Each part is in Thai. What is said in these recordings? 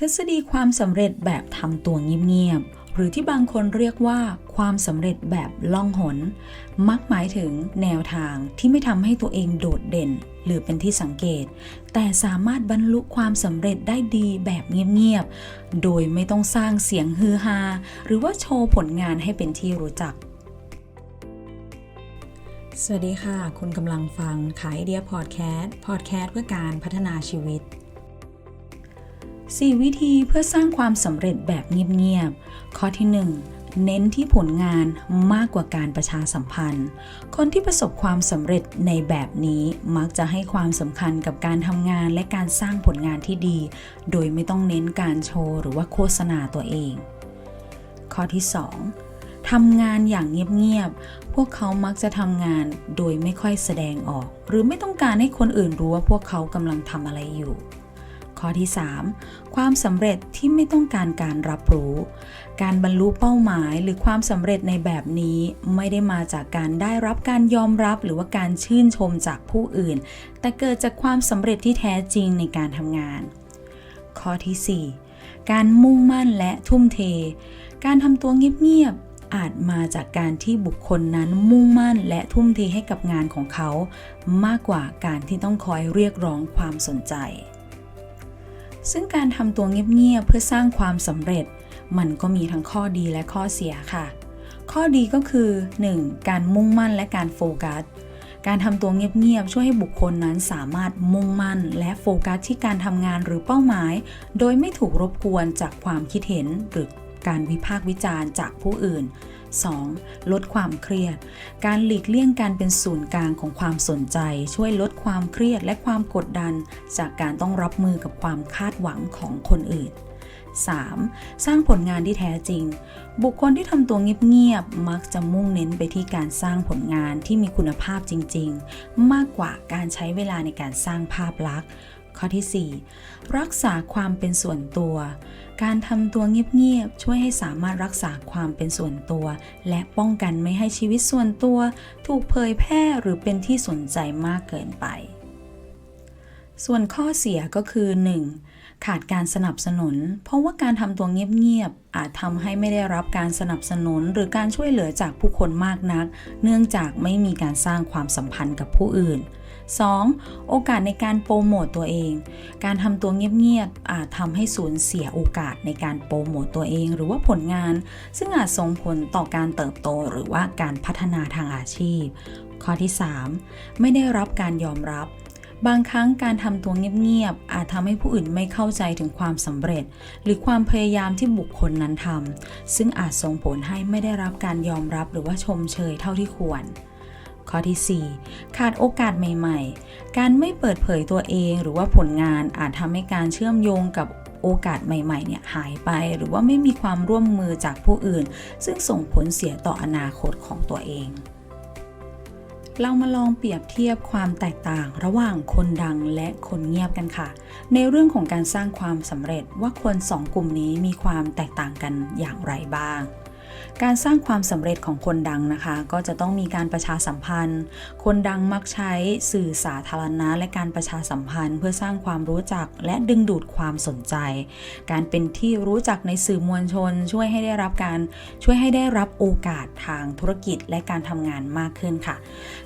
ทฤษฎีความสำเร็จแบบทำตัวเงียบๆ หรือที่บางคนเรียกว่าความสำเร็จแบบล่องหน มักหมายถึงแนวทางที่ไม่ทำให้ตัวเองโดดเด่น หรือเป็นที่สังเกต แต่สามารถบรรลุความสำเร็จได้ดีแบบเงียบๆ โดยไม่ต้องสร้างเสียงฮือฮา หรือว่าโชว์ผลงานให้เป็นที่รู้จักสวัสดีค่ะ คุณกำลังฟังขายเดียพอดแคสต์ พอดแคสต์เพื่อการพัฒนาชีวิต 4 วิธีเพื่อสร้างความสำเร็จแบบเงียบๆ ข้อที่ 1 เน้นที่ผลงานมากกว่าการประชาสัมพันธ์ คนที่ประสบความสำเร็จในแบบนี้มักจะให้ความสำคัญกับการทำงานและการสร้างผลงานที่ดี โดยไม่ต้องเน้นการโชว์หรือว่าโฆษณาตัวเอง ข้อที่ 2 ทำงานอย่างเงียบๆ พวกเขามักจะทำงานโดยไม่ค่อยแสดงออก หรือไม่ต้องการให้คนอื่นรู้ว่าพวกเขากำลังทำอะไรอยู่ ข้อที่ 3 ความสำเร็จที่ไม่ต้องการการรับรู้ การบรรลุเป้าหมายหรือความสำเร็จในแบบนี้ไม่ได้มาจากการได้รับการยอมรับหรือว่าการชื่นชมจากผู้อื่น แต่เกิดจากความสำเร็จที่แท้จริงในการทำงาน ข้อที่ 4 การมุ่งมั่นและทุ่มเท การทำตัวเงียบๆอาจมาจากการที่บุคคลนั้นมุ่งมั่นและทุ่มเทให้กับงานของเขา มากกว่าการที่ต้องคอยเรียกร้องความสนใจ ซึ่งการทำตัวเงียบๆเพื่อสร้างความสำเร็จ มันก็มีทั้งข้อดีและข้อเสียค่ะ ข้อดีก็คือ 1. การมุ่งมั่นและการโฟกัส การทำตัวเงียบๆช่วยให้บุคคลนั้นสามารถมุ่งมั่น และโฟกัสที่การทำงานหรือเป้าหมาย โดยไม่ถูกรบกวนจากความคิดเห็นหรือการวิพากษ์วิจารณ์จากผู้อื่น 2. ลดความเครียด การหลีกเลี่ยงการเป็นศูนย์กลางของความสนใจ ช่วยลดความเครียดและความกดดัน จากการต้องรับมือกับความคาดหวังของคนอื่น 3. สร้างผลงานที่แท้จริง บุคคลที่ทำตัวเงียบๆ มักจะมุ่งเน้นไปที่การสร้างผลงานที่มีคุณภาพจริง ๆ มากกว่าการใช้เวลาในการสร้างภาพลักษณ์ ข้อที่ 4 รักษาความเป็นส่วนตัว การทำตัวเงียบๆช่วยให้สามารถรักษาความเป็นส่วนตัว และป้องกันไม่ให้ชีวิตส่วนตัว ถูกเผยแพร่หรือเป็นที่สนใจมากเกินไป ส่วนข้อเสียก็คือ 1. ขาดการสนับสนุน เพราะว่าการทำตัวเงียบๆอาจทำให้ไม่ได้รับการสนับสนุนหรือการช่วยเหลือจากผู้คนมากนัก เนื่องจากไม่มีการสร้างความสัมพันธ์กับผู้อื่น 2. โอกาสในการโปรโมตตัวเอง การทำตัวเงียบๆอาจทำให้สูญเสียโอกาสในการโปรโมตตัวเองหรือว่าผลงาน ซึ่งอาจส่งผลต่อการเติบโตหรือว่าการพัฒนาทางอาชีพ ข้อที่ 3. ไม่ได้รับการยอมรับ บางครั้งการทำตัวเงียบๆอาจทำให้ผู้อื่นไม่เข้าใจถึงความสำเร็จ หรือความพยายามที่บุคคลนั้นทำซึ่งอาจส่งผลให้ไม่ได้รับการยอมรับหรือว่าชมเชยเท่าที่ควร ข้อที่ 4 ขาดโอกาสใหม่ ๆ การไม่เปิดเผยตัวเองหรือว่าผลงานอาจทำให้การเชื่อมโยงกับโอกาสใหม่ๆ เนี่ยหายไปหรือว่าไม่มีความร่วมมือจากผู้อื่น ซึ่งส่งผลเสียต่ออนาคตของตัวเอง เรามาลองเปรียบเทียบความแตกต่างระหว่างคนดังและคนเงียบกันค่ะ ในเรื่องของการสร้างความสำเร็จว่าคนสองกลุ่มนี้มีความแตกต่างกันอย่างไรบ้าง การสร้างความสำเร็จของคนดังนะคะ ก็จะต้องมีการประชาสัมพันธ์ คนดังมักใช้สื่อสาธารณะ และการประชาสัมพันธ์ เพื่อสร้างความรู้จักและดึงดูดความสนใจ การเป็นที่รู้จักในสื่อมวลชน ช่วยให้ได้รับการช่วยให้ได้รับโอกาสทางธุรกิจและการทำงานมากขึ้นค่ะ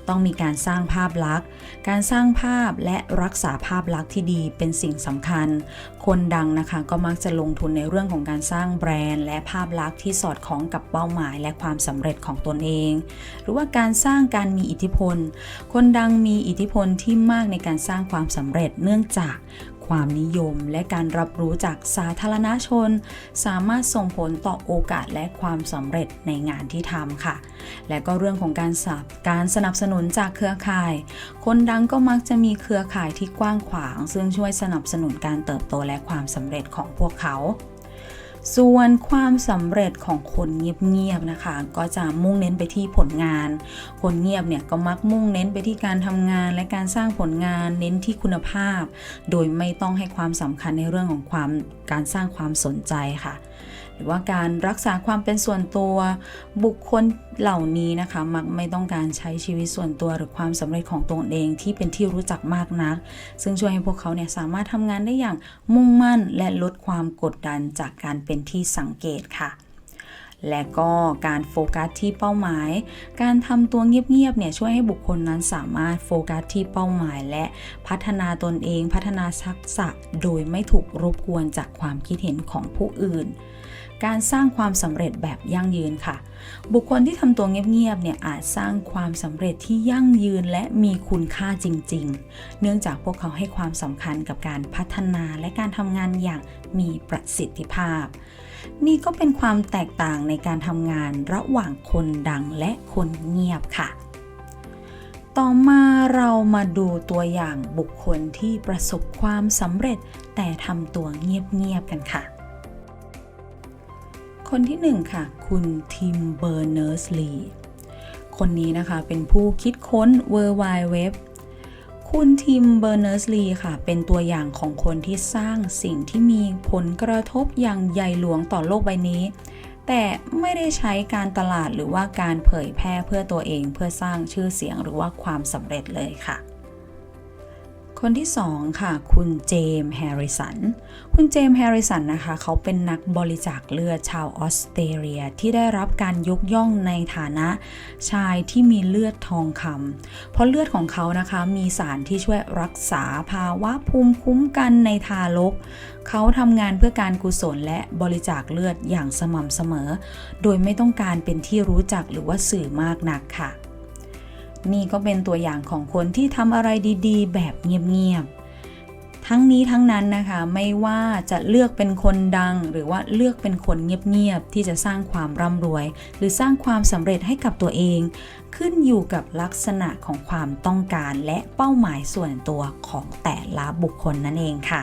ต้องมีการสร้างภาพลักษณ์ การสร้างภาพและรักษาภาพลักษณ์ที่ดีเป็นสิ่งสำคัญคนดังนะคะก็มักจะลงทุนในเรื่องของการสร้างแบรนด์ และภาพลักษณ์ที่สอดคล้องกับเป้าหมายและความสำเร็จของตนเอง หรือว่าการสร้างการมีอิทธิพล คนดังมีอิทธิพลที่มากในการสร้างความสำเร็จ เนื่องจาก ความนิยมและการรับรู้จากสาธารณชน สามารถส่งผลต่อโอกาสและความสำเร็จในงานที่ทำค่ะ และก็เรื่องของการสับการสนับสนุนจากเครือข่าย คนดังก็มักจะมีเครือข่ายที่กว้างขวาง ซึ่งช่วยสนับสนุนการเติบโตและความสำเร็จของพวกเขา ส่วนความสำเร็จของคนเงียบๆนะคะ ก็จะมุ่งเน้นไปที่ผลงาน คนเงียบเนี่ยก็มักมุ่งเน้นไปที่การทำงานและการสร้างผลงานเน้นที่คุณภาพ โดยไม่ต้องให้ความสำคัญในเรื่องของความการสร้างความสนใจค่ะ รือว่าการรักษาความเป็นส่วนตัว บุคคลเหล่านี้นะคะ มักไม่ต้องการใช้ชีวิตส่วนตัวหรือความสำเร็จของตนเองที่เป็นที่รู้จักมากนัก ซึ่งช่วยให้พวกเขาเนี่ยสามารถทำงานได้อย่างมุ่งมั่นและลดความกดดันจากการเป็นที่สังเกตค่ะ และก็การโฟกัสที่เป้าหมาย การทำตัวเงียบๆเนี่ยช่วยให้บุคคลนั้นสามารถโฟกัสที่เป้าหมาย และพัฒนาตนเองพัฒนาทักษะโดยไม่ถูกรบกวนจากความคิดเห็นของผู้อื่น การสร้างความสำเร็จแบบยั่งยืนค่ะ บุคคลที่ทำตัวเงียบๆเนี่ยอาจสร้างความสำเร็จที่ยั่งยืนและมีคุณค่าจริง ๆ เนื่องจากพวกเขาให้ความสำคัญกับการพัฒนาและการทำงานอย่างมีประสิทธิภาพ นี่ก็เป็นความแตกต่างในการทำงานระหว่างคนดังและคนเงียบค่ะ ต่อมาเรามาดูตัวอย่างบุคคลที่ประสบความสำเร็จแต่ทำตัวเงียบๆกันค่ะ คนที่หนึ่งค่ะ คุณทิมเบอร์เนอร์สลีคนนี้นะคะเป็นผู้คิดค้น World Wide Web คุณทิมเบอร์เนอร์สลีค่ะ เป็นตัวอย่างของคนที่สร้างสิ่งที่มีผลกระทบอย่างใหญ่หลวงต่อโลกใบนี้ แต่ไม่ได้ใช้การตลาดหรือว่าการเผยแพร่เพื่อตัวเองเพื่อสร้างชื่อเสียงหรือว่าความสำเร็จเลยค่ะ คนที่2ค่ะคุณเจมส์แฮร์ริสัน คุณเจมส์แฮร์ริสันนะคะ เขาเป็นนักบริจาคเลือดชาวออสเตรเลียที่ได้รับการยกย่องในฐานะชายที่มีเลือดทองคำเพราะเลือดของเขานะคะมีสารที่ช่วยรักษาภาวะภูมิคุ้มกันในทารก เขาทำงานเพื่อการกุศลและบริจาคเลือดอย่างสม่ำเสมอ โดยไม่ต้องการเป็นที่รู้จักหรือว่าสื่อมากนักค่ะ นี่ก็เป็นตัวอย่างของคนที่ทำอะไรดีๆ แบบเงียบๆ ทั้งนี้ทั้งนั้นนะคะไม่ว่าจะเลือกเป็นคนดัง หรือว่าเลือกเป็นคนเงียบๆ ที่จะสร้างความร่ำรวย หรือสร้างความสำเร็จให้กับตัวเอง ขึ้นอยู่กับลักษณะของความต้องการและเป้าหมายส่วนตัวของแต่ละบุคคลนั่นเองค่ะ